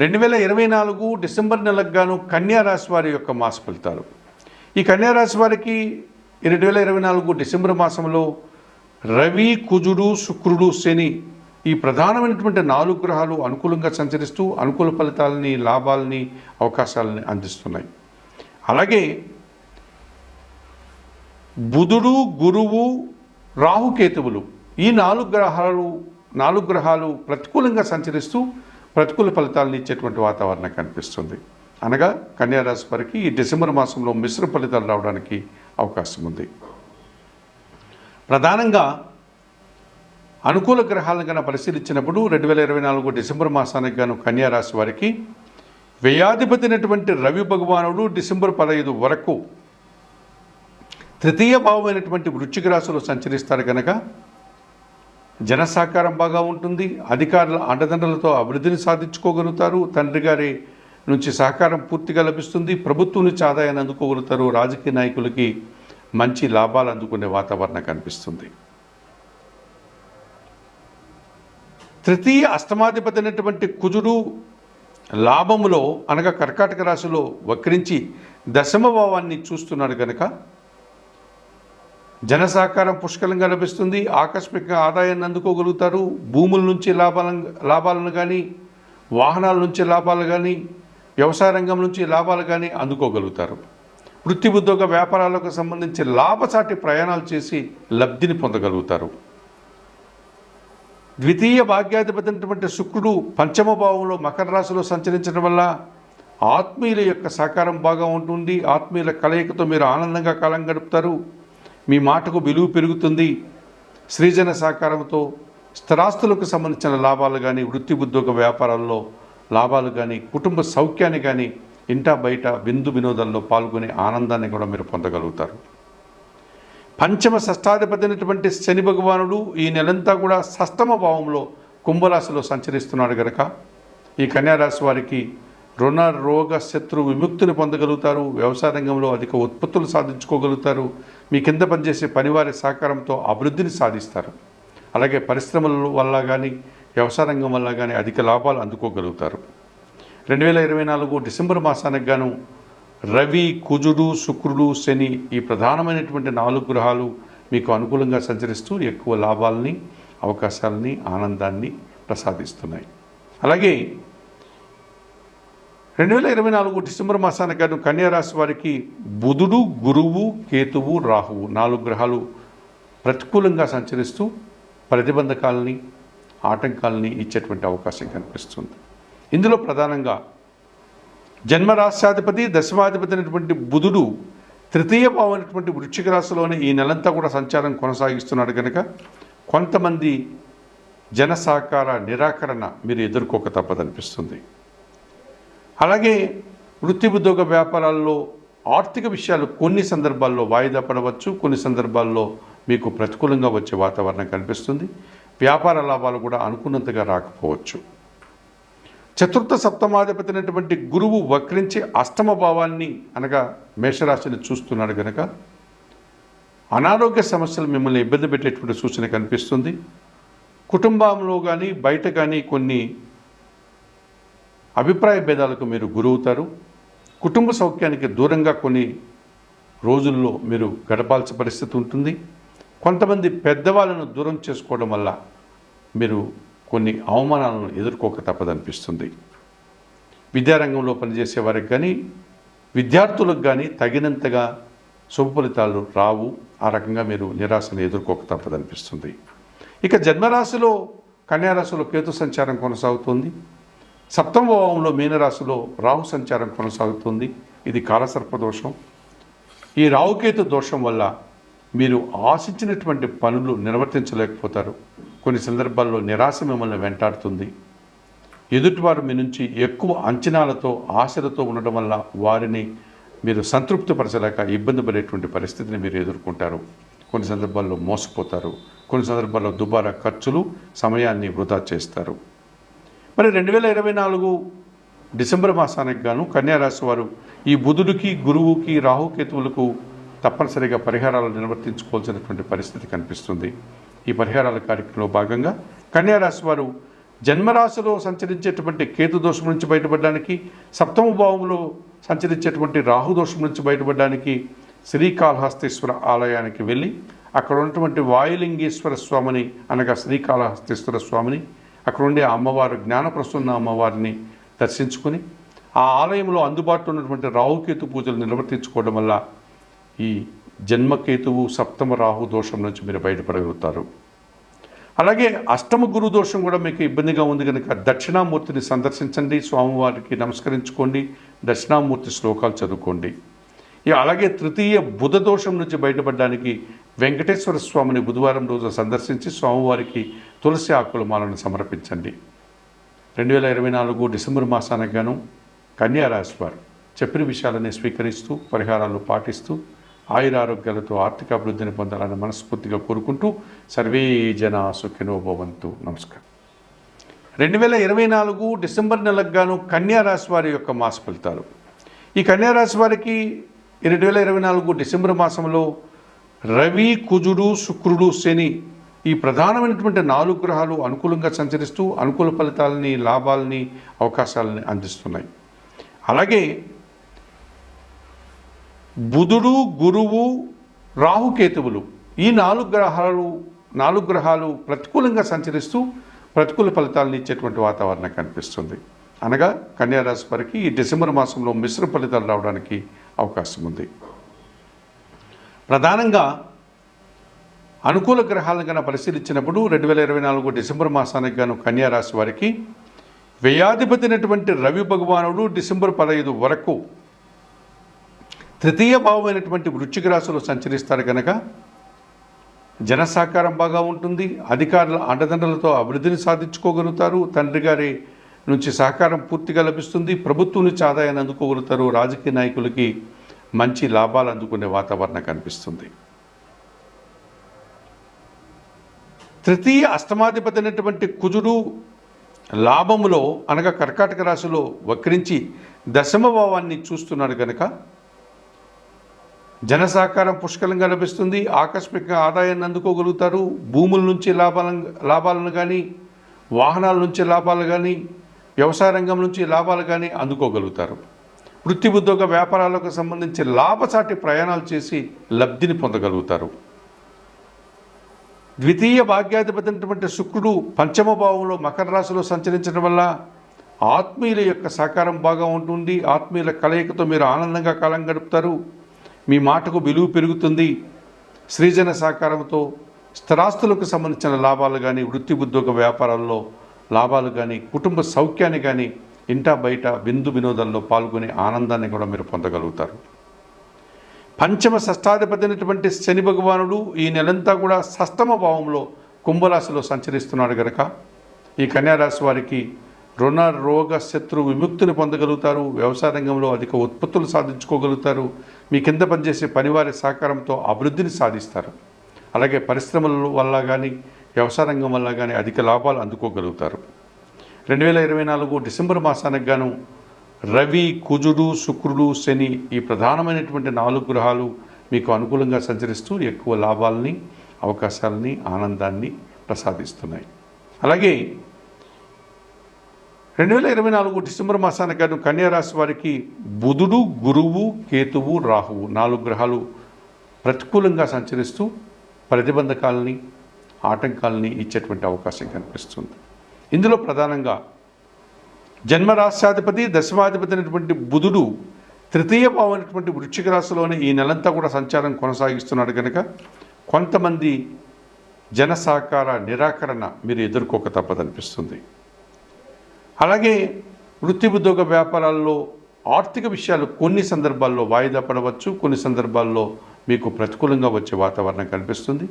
రెండు వేల ఇరవై నాలుగు డిసెంబర్ నెలకు గాను కన్యారాశి వారి యొక్క మాస ఫలితాలు. ఈ కన్యారాశి వారికి రెండు వేల ఇరవై నాలుగు డిసెంబర్ మాసంలో రవి కుజుడు శుక్రుడు శని ఈ ప్రధానమైనటువంటి నాలుగు గ్రహాలు అనుకూలంగా సంచరిస్తూ అనుకూల ఫలితాలని లాభాలని అవకాశాలని అందిస్తున్నాయి. అలాగే బుధుడు గురువు రాహుకేతువులు ఈ నాలుగు గ్రహాలు నాలుగు గ్రహాలు ప్రతికూలంగా సంచరిస్తూ ప్రతికూల ఫలితాలను ఇచ్చేటువంటి వాతావరణం కనిపిస్తుంది. అనగా కన్యారాశి వారికి ఈ డిసెంబర్ మాసంలో మిశ్ర ఫలితాలు రావడానికి అవకాశం ఉంది. ప్రధానంగా అనుకూల గ్రహాలను కనుక పరిశీలించినప్పుడు రెండు వేల ఇరవై నాలుగు డిసెంబర్ మాసానికి గాను కన్యారాశి వారికి వ్యయాధిపతినటువంటి రవి భగవానుడు డిసెంబర్ పదహైదు వరకు తృతీయ భావమైనటువంటి వృశ్చిక రాశిలో సంచరిస్తారు కనుక జన సహకారం బాగా ఉంటుంది. అధికారుల అండదండలతో అభివృద్ధిని సాధించుకోగలుగుతారు. తండ్రి గారి నుంచి సహకారం పూర్తిగా లభిస్తుంది. ప్రభుత్వం నుంచి ఆదాయాన్ని అందుకోగలుగుతారు. రాజకీయ నాయకులకి మంచి లాభాలు అందుకునే వాతావరణం కనిపిస్తుంది. తృతీయ అష్టమాధిపతి అయినటువంటి కుజుడు లాభములో అనగా కర్కాటక రాశిలో వక్రించి దశమ భావాన్ని చూస్తున్నాడు కనుక జన సహకారం పుష్కలంగా లభిస్తుంది. ఆకస్మిక ఆదాయాన్ని అందుకోగలుగుతారు. భూముల నుంచి లాభాల లాభాలను కానీ వాహనాల నుంచి లాభాలు కానీ వ్యవసాయ రంగం నుంచి లాభాలు కానీ అందుకోగలుగుతారు. వృత్తి ఉద్యోగ వ్యాపారాలకు సంబంధించి లాభసాటి ప్రయాణాలు చేసి లబ్ధిని పొందగలుగుతారు. ద్వితీయ భాగ్యాధిపతి అయినటువంటి శుక్రుడు పంచమ భావంలో మకర రాశిలో సంచరించడం వల్ల ఆత్మీయుల యొక్క సహకారం బాగా ఉంటుంది. ఆత్మీయుల కలయికతో మీరు ఆనందంగా కాలం గడుపుతారు. మీ మాటకు విలువ పెరుగుతుంది. సృజన సహకారంతో స్థిరాస్తులకు సంబంధించిన లాభాలు కానీ వృత్తి ఉద్యోగ వ్యాపారాల్లో లాభాలు కానీ కుటుంబ సౌఖ్యాన్ని కానీ ఇంటా బయట విందు వినోదంలో పాల్గొనే ఆనందాన్ని కూడా మీరు పొందగలుగుతారు. పంచమ షష్టాధిపతి అయినటువంటి శని భగవానుడు ఈ నెలంతా కూడా షష్టమ భావంలో కుంభరాశిలో సంచరిస్తున్నాడు గనక ఈ కన్యారాశి వారికి రుణ రోగ శత్రు విముక్తిని పొందగలుగుతారు వ్యవసాయ రంగంలో అధిక ఉత్పత్తులు సాధించుకోగలుగుతారు మీ కింద పనిచేసే పనివారి సహకారంతో అభివృద్ధిని సాధిస్తారు. అలాగే పరిశ్రమల వల్ల కానీ వ్యవసాయ రంగం వల్ల కానీ అధిక లాభాలు అందుకోగలుగుతారు. రెండు వేల ఇరవై నాలుగు డిసెంబర్ మాసానికి గాను రవి కుజుడు శుక్రుడు శని ఈ ప్రధానమైనటువంటి నాలుగు గ్రహాలు మీకు అనుకూలంగా సంచరిస్తూ ఎక్కువ లాభాలని అవకాశాలని ఆనందాన్ని ప్రసాదిస్తున్నాయి. అలాగే రెండు వేల ఇరవై నాలుగు డిసెంబర్ మాసానికి గాను కన్యారాశి వారికి బుధుడు గురువు కేతువు రాహువు నాలుగు గ్రహాలు ప్రతికూలంగా సంచరిస్తూ ప్రతిబంధకాలని ఆటంకాలని ఇచ్చేటువంటి అవకాశం కనిపిస్తుంది. ఇందులో ప్రధానంగా జన్మరాశ్యాధిపతి దశమాధిపతి అయినటువంటి బుధుడు తృతీయ భావమైనటువంటి వృశ్చిక రాశిలోనే ఈ నెలంతా కూడా సంచారం కొనసాగిస్తున్నాడు కనుక కొంతమంది జన సహకార నిరాకరణ మీరు ఎదుర్కోక తప్పదనిపిస్తుంది. అలాగే వృత్తి ఉద్యోగ వ్యాపారాల్లో ఆర్థిక విషయాలు కొన్ని సందర్భాల్లో వాయిదా పడవచ్చు కొన్ని సందర్భాల్లో మీకు ప్రతికూలంగా వచ్చే వాతావరణం కనిపిస్తుంది. వ్యాపార లాభాలు కూడా అనుకున్నంతగా రాకపోవచ్చు. చతుర్థ సప్తమాధిపతినటువంటి గురువు వక్రించి అష్టమ భావాన్ని అనగా మేషరాశిని చూస్తున్నాడు గనక అనారోగ్య సమస్యలు మిమ్మల్ని ఇబ్బంది పెట్టేటువంటి సూచన కనిపిస్తుంది. కుటుంబంలో కానీ బయట కానీ కొన్ని అభిప్రాయ భేదాలకు మీరు గురవుతారు. కుటుంబ సౌఖ్యానికి దూరంగా కొన్ని రోజుల్లో మీరు గడపాల్సిన పరిస్థితి ఉంటుంది. కొంతమంది పెద్దవాళ్ళను దూరం చేసుకోవడం వల్ల మీరు కొన్ని అవమానాలను ఎదుర్కోక తప్పదనిపిస్తుంది. విద్యారంగంలో పనిచేసే వారికి కానీ విద్యార్థులకు కానీ తగినంతగా శుభ ఫలితాలు రావు. ఆ రకంగా మీరు నిరాశను ఎదుర్కోక తప్పదనిపిస్తుంది. ఇక జన్మరాశిలో కన్యారాశిలో కేతు సంచారం కొనసాగుతుంది. సప్తమ భావంలో మీనరాశిలో రాహు సంచారం కొనసాగుతుంది. ఇది కాలసర్ప దోషం. ఈ రావుకేతు దోషం వల్ల మీరు ఆశించినటువంటి పనులు నిర్వర్తించలేకపోతారు. కొన్ని సందర్భాల్లో నిరాశ మిమ్మల్ని వెంటాడుతుంది. ఎదుటివారు మీ నుంచి ఎక్కువ అంచనాలతో ఆశలతో ఉండడం వల్ల వారిని మీరు సంతృప్తిపరచలేక ఇబ్బంది పడేటువంటి పరిస్థితిని మీరు ఎదుర్కొంటారు. కొన్ని సందర్భాల్లో మోసపోతారు. కొన్ని సందర్భాల్లో దుబారా ఖర్చులు సమయాన్ని వృధా చేస్తారు. మరి రెండు వేల ఇరవై నాలుగు డిసెంబర్ మాసానికి గాను కన్యారాశి వారు ఈ బుధుడికి గురువుకి రాహుకేతువులకు తప్పనిసరిగా పరిహారాలు నిర్వర్తించుకోవాల్సినటువంటి పరిస్థితి కనిపిస్తుంది. ఈ పరిహారాల కార్యక్రమంలో భాగంగా కన్యారాశి వారు జన్మరాశిలో సంచరించేటువంటి కేతు దోషం నుంచి బయటపడడానికి సప్తమ భావంలో సంచరించేటువంటి రాహు దోషం నుంచి బయటపడడానికి శ్రీకాళహస్తీశ్వర ఆలయానికి వెళ్ళి అక్కడ ఉన్నటువంటి వాయులింగేశ్వర స్వామిని అనగా శ్రీకాళహస్తేశ్వర స్వామిని అక్కడ ఉండే అమ్మవారు జ్ఞానప్రసన్న అమ్మవారిని దర్శించుకుని ఆ ఆలయంలో అందుబాటులో ఉన్నటువంటి రాహుకేతు పూజలు నిర్వర్తించుకోవడం వల్ల ఈ జన్మకేతువు సప్తమ రాహు దోషం నుంచి మీరు బయటపడగలుగుతారు. అలాగే అష్టమ గురు దోషం కూడా మీకు ఇబ్బందిగా ఉంది కనుక దక్షిణామూర్తిని సందర్శించండి స్వామివారికి నమస్కరించుకోండి దక్షిణామూర్తి శ్లోకాలు చదువుకోండి. అలాగే తృతీయ బుధ దోషం నుంచి బయటపడడానికి వెంకటేశ్వర స్వామిని బుధవారం రోజు సందర్శించి స్వామివారికి తులసి ఆకుల మాలను సమర్పించండి. రెండు వేల ఇరవై నాలుగు డిసెంబర్ మాసానికి గాను కన్యారాశి వారు చెప్పిన విషయాలని స్వీకరిస్తూ పరిహారాలు పాటిస్తూ ఆయురారోగ్యాలతో ఆర్థిక అభివృద్ధిని పొందాలని మనస్ఫూర్తిగా కోరుకుంటూ సర్వే జన సుఖినో భవంతు. నమస్కారం. రెండు వేల ఇరవై నాలుగు డిసెంబర్ నెలకు గాను కన్యారాశి వారి యొక్క మాస ఫలితాలు. ఈ కన్యారాశి వారికి రెండు వేల ఇరవై నాలుగు డిసెంబర్ మాసంలో రవి కుజుడు శుక్రుడు శని ఈ ప్రధానమైనటువంటి నాలుగు గ్రహాలు అనుకూలంగా సంచరిస్తూ అనుకూల ఫలితాలని లాభాలని అవకాశాలని అందిస్తున్నాయి. అలాగే బుధుడు గురువు రాహుకేతువులు ఈ నాలుగు గ్రహాలు నాలుగు గ్రహాలు ప్రతికూలంగా సంచరిస్తూ ప్రతికూల ఫలితాలను ఇచ్చేటువంటి వాతావరణం కనిపిస్తుంది. అనగా కన్యారాశి వారికి ఈ డిసెంబర్ మాసంలో మిశ్ర ఫలితాలు రావడానికి అవకాశం ఉంది. ప్రధానంగా అనుకూల గ్రహాలను కనుక పరిశీలించినప్పుడు రెండు వేల ఇరవై నాలుగు డిసెంబర్ మాసానికి గాను కన్యారాశి వారికి వ్యయాధిపతినటువంటి రవి భగవానుడు డిసెంబర్ పదహైదు వరకు తృతీయ భావమైనటువంటి వృశ్చిక రాశిలో సంచరిస్తారు కనుక జన సహకారం బాగా ఉంటుంది. అధికారుల అండదండలతో అభివృద్ధిని సాధించుకోగలుగుతారు. తండ్రి గారి నుంచి సహకారం పూర్తిగా లభిస్తుంది. ప్రభుత్వం నుంచి ఆదాయాన్ని అందుకోగలుగుతారు. రాజకీయ నాయకులకి మంచి లాభాలు అందుకునే వాతావరణం కనిపిస్తుంది. తృతీయ అష్టమాధిపతి అయినటువంటి కుజుడు లాభములో అనగా కర్కాటక రాశిలో వక్రించి దశమ భావాన్ని చూస్తున్నాడు కనుక జన సహకారం పుష్కలంగా లభిస్తుంది. ఆకస్మిక ఆదాయాన్ని అందుకోగలుగుతారు. భూముల నుంచి లాభాలను లాభాలను కానీ వాహనాల నుంచి లాభాలు కానీ వ్యవసాయ రంగం నుంచి లాభాలు కానీ అందుకోగలుగుతారు. వృత్తి ఉద్యోగ వ్యాపారాలకు సంబంధించి లాభసాటి ప్రయాణాలు చేసి లబ్ధిని పొందగలుగుతారు. ద్వితీయ భాగ్యాధిపతి అయినటువంటి శుక్రుడు పంచమ భావంలో మకర రాశిలో సంచరించడం వల్ల ఆత్మీయుల యొక్క సహకారం బాగా ఉంటుంది. ఆత్మీయుల కలయికతో మీరు ఆనందంగా కాలం గడుపుతారు. మీ మాటకు విలువ పెరుగుతుంది. సృజన సహకారంతో స్థిరాస్తులకు సంబంధించిన లాభాలు కానీ వృత్తి ఉద్యోగ వ్యాపారాల్లో లాభాలు కానీ కుటుంబ సౌఖ్యాన్ని కానీ ఇంట బయట విందు వినోదంలో పాల్గొనే ఆనందాన్ని కూడా మీరు పొందగలుగుతారు. పంచమ షష్టాధిపతి అయినటువంటి శని భగవానుడు ఈ నెలంతా కూడా షష్టమ భావంలో కుంభరాశిలో సంచరిస్తున్నాడు గనక ఈ కన్యారాశి వారికి రుణ రోగ శత్రు విముక్తిని పొందగలుగుతారు వ్యవసాయ రంగంలో అధిక ఉత్పత్తులు సాధించుకోగలుగుతారు మీ కింద పనిచేసే పనివారి సహకారంతో అభివృద్ధిని సాధిస్తారు. అలాగే పరిశ్రమల వల్ల కానీ వ్యవసాయ రంగం వల్ల కానీ అధిక లాభాలు అందుకోగలుగుతారు. రెండు వేల ఇరవై నాలుగు డిసెంబర్ మాసానికి గాను రవి కుజుడు శుక్రుడు శని ఈ ప్రధానమైనటువంటి నాలుగు గ్రహాలు మీకు అనుకూలంగా సంచరిస్తూ ఎక్కువ లాభాలని అవకాశాలని ఆనందాన్ని ప్రసాదిస్తున్నాయి. అలాగే రెండు వేల ఇరవై నాలుగు డిసెంబర్ మాసానికి గాను కన్యారాశి వారికి బుధుడు గురువు కేతువు రాహువు నాలుగు గ్రహాలు ప్రతికూలంగా సంచరిస్తూ ప్రతిబంధకాలని ఆటంకాలని ఇచ్చేటువంటి అవకాశం కనిపిస్తుంది. ఇందులో ప్రధానంగా జన్మరాశ్యాధిపతి దశమాధిపతి అయినటువంటి బుధుడు తృతీయ భావమైనటువంటి వృశ్చిక రాశిలోనే ఈ నెలంతా కూడా సంచారం కొనసాగిస్తున్నాడు కనుక కొంతమంది జన సహకార నిరాకరణ మీరు ఎదుర్కోక తప్పదనిపిస్తుంది. అలాగే వృత్తి ఉద్యోగ వ్యాపారాల్లో ఆర్థిక విషయాలు కొన్ని సందర్భాల్లో వాయిదా పడవచ్చు కొన్ని సందర్భాల్లో మీకు ప్రతికూలంగా వచ్చే వాతావరణం కనిపిస్తుంది.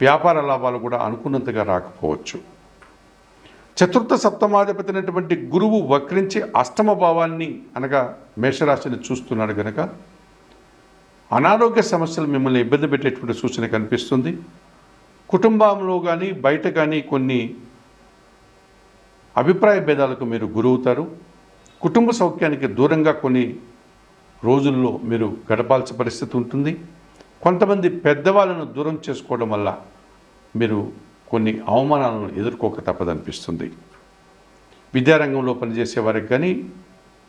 వ్యాపార లాభాలు కూడా అనుకున్నంతగా రాకపోవచ్చు. చతుర్థ సప్తమాధిపతి అయినటువంటి గురువు వక్రించి అష్టమ భావాన్ని అనగా మేషరాశిని చూస్తున్నాడు గనక అనారోగ్య సమస్యలు మిమ్మల్ని ఇబ్బంది పెట్టేటువంటి సూచన కనిపిస్తుంది. కుటుంబంలో కానీ బయట కానీ కొన్ని అభిప్రాయ భేదాలకు మీరు గురవుతారు. కుటుంబ సౌఖ్యానికి దూరంగా కొన్ని రోజుల్లో మీరు గడపాల్సిన పరిస్థితి ఉంటుంది. కొంతమంది పెద్దవాళ్ళను దూరం చేసుకోవడం వల్ల మీరు కొన్ని అవమానాలను ఎదుర్కోక తప్పదనిపిస్తుంది. విద్యారంగంలో పనిచేసే వారికి కానీ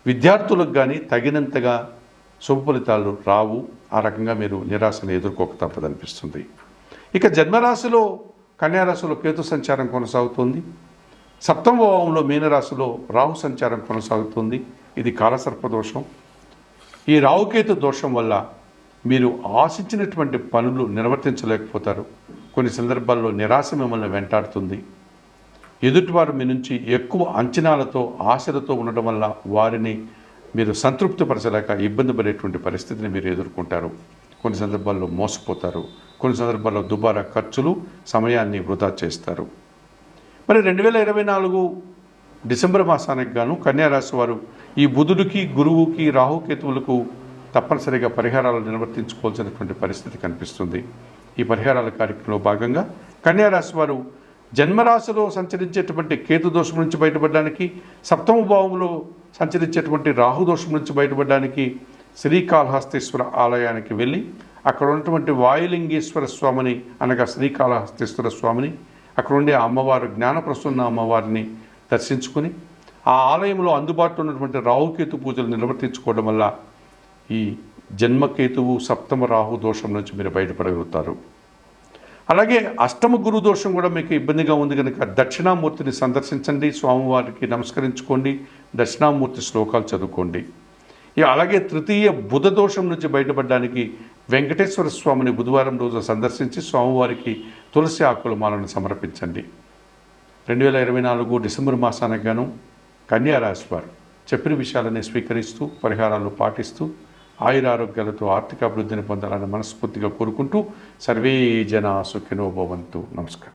విద్యార్థులకు కానీ తగినంతగా శుభ ఫలితాలు రావు. ఆ రకంగా మీరు నిరాశను ఎదుర్కోక తప్పదనిపిస్తుంది. ఇక జన్మరాశిలో కన్యారాశిలో కేతు సంచారం కొనసాగుతుంది. సప్తమ భావంలో మీనరాశిలో రాహు సంచారం కొనసాగుతుంది. ఇది కాలసర్ప దోషం. ఈ రావుకేతు దోషం వల్ల మీరు ఆశించినటువంటి పనులు నిర్వర్తించలేకపోతారు. కొన్ని సందర్భాల్లో నిరాశ మిమ్మల్ని వెంటాడుతుంది. ఎదుటివారు మీ నుంచి ఎక్కువ అంచనాలతో ఆశలతో ఉండడం వల్ల వారిని మీరు సంతృప్తిపరచలేక ఇబ్బంది పడేటువంటి పరిస్థితిని మీరు ఎదుర్కొంటారు. కొన్ని సందర్భాల్లో మోసపోతారు. కొన్ని సందర్భాల్లో దుబారా ఖర్చులు సమయాన్ని వృధా చేస్తారు. మరి రెండు వేల ఇరవై నాలుగు డిసెంబర్ మాసానికి గాను కన్యారాశి వారు ఈ బుధుడికి గురువుకి రాహుకేతువులకు తప్పనిసరిగా పరిహారాలు నిర్వర్తించుకోవాల్సినటువంటి పరిస్థితి కనిపిస్తుంది. ఈ పరిహారాల కార్యక్రమంలో భాగంగా కన్యారాశి వారు జన్మరాశిలో సంచరించేటువంటి కేతు దోషం నుంచి బయటపడడానికి సప్తమ భావంలో సంచరించేటువంటి రాహు దోషం నుంచి బయటపడడానికి శ్రీకాళహస్తేశ్వర ఆలయానికి వెళ్ళి అక్కడ ఉన్నటువంటి వాయులింగేశ్వర స్వామిని అనగా శ్రీకాళహస్తేశ్వర స్వామిని అక్కడ ఉండే ఆ అమ్మవారు జ్ఞానప్రసన్న అమ్మవారిని దర్శించుకుని ఆ ఆలయంలో అందుబాటులో ఉన్నటువంటి రాహుకేతు పూజలు నిర్వర్తించుకోవడం వల్ల ఈ జన్మకేతువు సప్తమ రాహు దోషం నుంచి మీరు బయటపడగలుగుతారు. అలాగే అష్టమ గురు దోషం కూడా మీకు ఇబ్బందిగా ఉంది కనుక దక్షిణామూర్తిని సందర్శించండి స్వామివారికి నమస్కరించుకోండి దక్షిణామూర్తి శ్లోకాలు చదువుకోండి. అలాగే తృతీయ బుధ దోషం నుంచి బయటపడడానికి వెంకటేశ్వర స్వామిని బుధవారం రోజు సందర్శించి స్వామివారికి తులసి ఆకుల మాలను సమర్పించండి. రెండు వేల ఇరవై నాలుగు డిసెంబర్ మాసానికి గాను కన్యారాశి వారు చెప్పిన విషయాలని స్వీకరిస్తూ పరిహారాలు పాటిస్తూ ఆయురారోగ్యాలతో ఆర్థిక అభివృద్ధిని పొందాలని మనస్ఫూర్తిగా కోరుకుంటూ సర్వే జన సుఖినో భవంతు. నమస్కారం.